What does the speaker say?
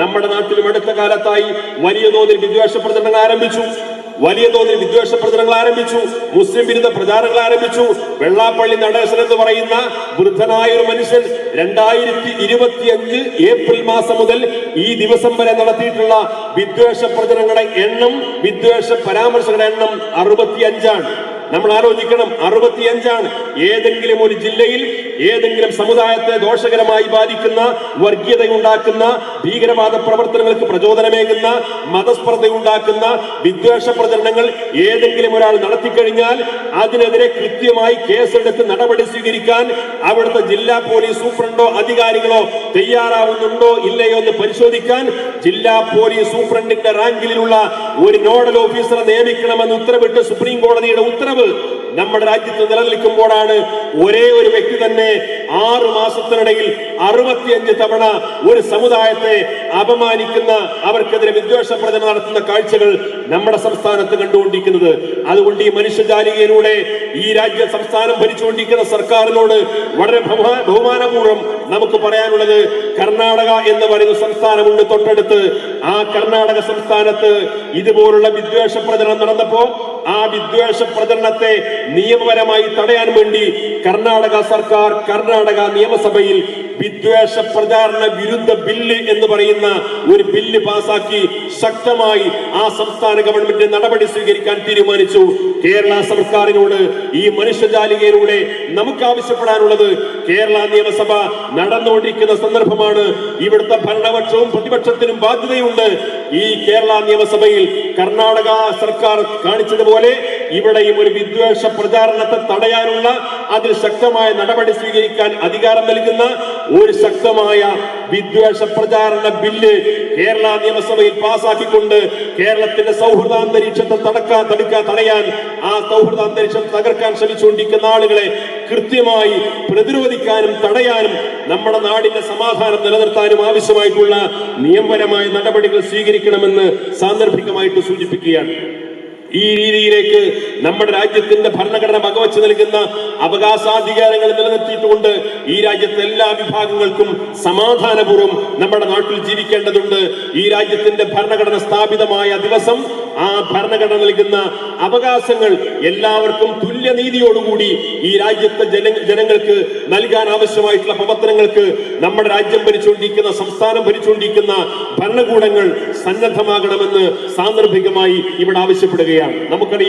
നമ്മുടെ നാട്ടിലും അടുത്ത കാലത്തായി വലിയ തോതിൽ വിദ്വേഷ പ്രചരണങ്ങൾ ആരംഭിച്ചു. വലിയ തോതിൽ വിദ്വേഷ പ്രചരണങ്ങൾ ആരംഭിച്ചു. മുസ്ലിം വിരുദ്ധ പ്രചാരങ്ങൾ ആരംഭിച്ചു. വെള്ളാപ്പള്ളി നടേശൻ എന്ന് പറയുന്ന വൃദ്ധനായ ഒരു മനുഷ്യൻ രണ്ടായിരത്തി ഇരുപത്തിയഞ്ച് ഏപ്രിൽ മാസം മുതൽ ഈ ദിവസം വരെ നടത്തിയിട്ടുള്ള വിദ്വേഷ പ്രചരണങ്ങളുടെ എണ്ണം വിദ്വേഷ പരാമർശങ്ങളുടെ എണ്ണം അറുപത്തിയഞ്ചാണ്. നമ്മൾ ആലോചിക്കണം അറുപത്തിയഞ്ചാണ്. ഏതെങ്കിലും ഒരു ജില്ലയിൽ ഏതെങ്കിലും സമുദായത്തെ ദോഷകരമായി ബാധിക്കുന്ന വർഗീയത ഉണ്ടാക്കുന്ന ഭീകരവാദ പ്രവർത്തനങ്ങൾക്ക് പ്രചോദനമേകുന്ന മതസ്പർദ്ധ ഉണ്ടാക്കുന്ന വിദ്വേഷ പ്രചരണങ്ങൾ ഏതെങ്കിലും ഒരാൾ നടത്തിക്കഴിഞ്ഞാൽ അതിനെതിരെ കൃത്യമായി കേസെടുത്ത് നടപടി സ്വീകരിക്കാൻ അവിടുത്തെ ജില്ലാ പോലീസ് സൂപ്രണ്ടോ അധികാരികളോ തയ്യാറാവുന്നുണ്ടോ ഇല്ലയോ എന്ന് പരിശോധിക്കാൻ ജില്ലാ പോലീസ് സൂപ്രണ്ടിന്റെ റാങ്കിലുള്ള ഒരു നോഡൽ ഓഫീസറെ നിയമിക്കണമെന്ന് ഉത്തരവിട്ട് സുപ്രീം കോടതിയുടെ ഉത്തരവ് നമ്മുടെ രാജ്യത്ത് നിലനിൽക്കുമ്പോഴാണ് ഒരേ ഒരു വ്യക്തി തന്നെ ആറു മാസത്തിനിടയിൽ അറുപത്തിയഞ്ച് തവണ ഒരു സമുദായത്തെ അപമാനിക്കുന്ന അവർക്കെതിരെ വിദ്വേഷ പ്രചരണം നടത്തുന്ന കാഴ്ചകൾ നമ്മുടെ സംസ്ഥാനത്ത് കണ്ടുകൊണ്ടിരിക്കുന്നത്. അതുകൊണ്ട് ഈ മനുഷ്യജാലികയിലൂടെ ഈ രാജ്യ സംസ്ഥാനം ഭരിച്ചുകൊണ്ടിരിക്കുന്ന സർക്കാരിനോട് വളരെ ബഹുമാ- ബഹുമാനപൂർവം നമുക്ക് പറയാനുള്ളത് കർണാടക എന്ന് പറയുന്ന സംസ്ഥാനമുണ്ട് തൊട്ടടുത്ത്. ആ കർണാടക സംസ്ഥാനത്ത് ഇതുപോലുള്ള വിദ്വേഷ പ്രചരണം നടന്നപ്പോ ആ വിദ്വേഷ പ്രചരണത്തെ നിയമപരമായി തടയാൻ വേണ്ടി കർണാടക സർക്കാർ കർണാടക നിയമസഭയിൽ വിദ്വേഷ പ്രചാരണ വിരുദ്ധ ബില്ല് എന്ന് പറയുന്ന ഒരു ബില്ല് പാസാക്കി ശക്തമായി ആ സംസ്ഥാന ഗവൺമെന്റ് നടപടി സ്വീകരിക്കാൻ തീരുമാനിച്ചു. കേരള സർക്കാരിനോട് ഈ മനുഷ്യജാലികയിലൂടെ നമുക്ക് ആവശ്യപ്പെടാനുള്ളത് കേരള നിയമസഭ നടന്നുകൊണ്ടിരിക്കുന്ന സന്ദർഭമാണ്. ഇവിടുത്തെ ഭരണപക്ഷവും പ്രതിപക്ഷത്തിനും ബാധ്യതയുണ്ട്. ഈ കേരള നിയമസഭയിൽ കർണാടക സർക്കാർ കാണിച്ചതുപോലെ ഇവിടെയും ഒരു വിദ്വേഷ പ്രചാരണത്തെ തടയാനുള്ള അതിൽ ശക്തമായ നടപടി സ്വീകരിക്കാൻ അധികാരം നൽകുന്ന ഒരു ശക്തമായ വിദ്വേഷ പ്രചാരണ ബില്ല് കേരള നിയമസഭയിൽ പാസാക്കിക്കൊണ്ട് കേരളത്തിന്റെ സൗഹൃദാന്തരീക്ഷത്തെ തടക്കാൻ തടുക്കാൻ തടയാൻ ആ സൗഹൃദ അന്തരീക്ഷം തകർക്കാൻ ശ്രമിച്ചുകൊണ്ടിരിക്കുന്ന ആളുകളെ കൃത്യമായി പ്രതിരോധിക്കാനും തടയാനും നമ്മുടെ നാടിന്റെ സമാധാനം നിലനിർത്താനും ആവശ്യമായിട്ടുള്ള നിയമപരമായ നടപടികൾ സ്വീകരിക്കണമെന്ന് സാന്ദർഭികമായിട്ട് സൂചിപ്പിക്കുകയാണ്. ഈ രീതിയിലേക്ക് നമ്മുടെ രാജ്യത്തിന്റെ ഭരണഘടന വകവച്ച് നൽകുന്ന അവകാശാധികാരങ്ങൾ നിലനിർത്തിയിട്ടുകൊണ്ട് ഈ രാജ്യത്തെ എല്ലാ വിഭാഗങ്ങൾക്കും സമാധാനപൂർവം നമ്മുടെ നാട്ടിൽ ജീവിക്കേണ്ടതുണ്ട്. ഈ രാജ്യത്തിന്റെ ഭരണഘടന സ്ഥാപിതമായ ദിവസം ആ ഭരണഘടന നൽകുന്ന അവകാശങ്ങൾ എല്ലാവർക്കും തുല്യനീതിയോടുകൂടി ഈ രാജ്യത്തെ ജന ജനങ്ങൾക്ക് നൽകാൻ ആവശ്യമായിട്ടുള്ള പ്രവർത്തനങ്ങൾക്ക് നമ്മുടെ രാജ്യം ഭരിച്ചുകൊണ്ടിരിക്കുന്ന സംസ്ഥാനം ഭരിച്ചുകൊണ്ടിരിക്കുന്ന ഭരണകൂടങ്ങൾ സന്നദ്ധമാകണമെന്ന് സാന്ദർഭികമായി ഇവിടെ ആവശ്യപ്പെടുകയാണ്. നമുക്കറിയാം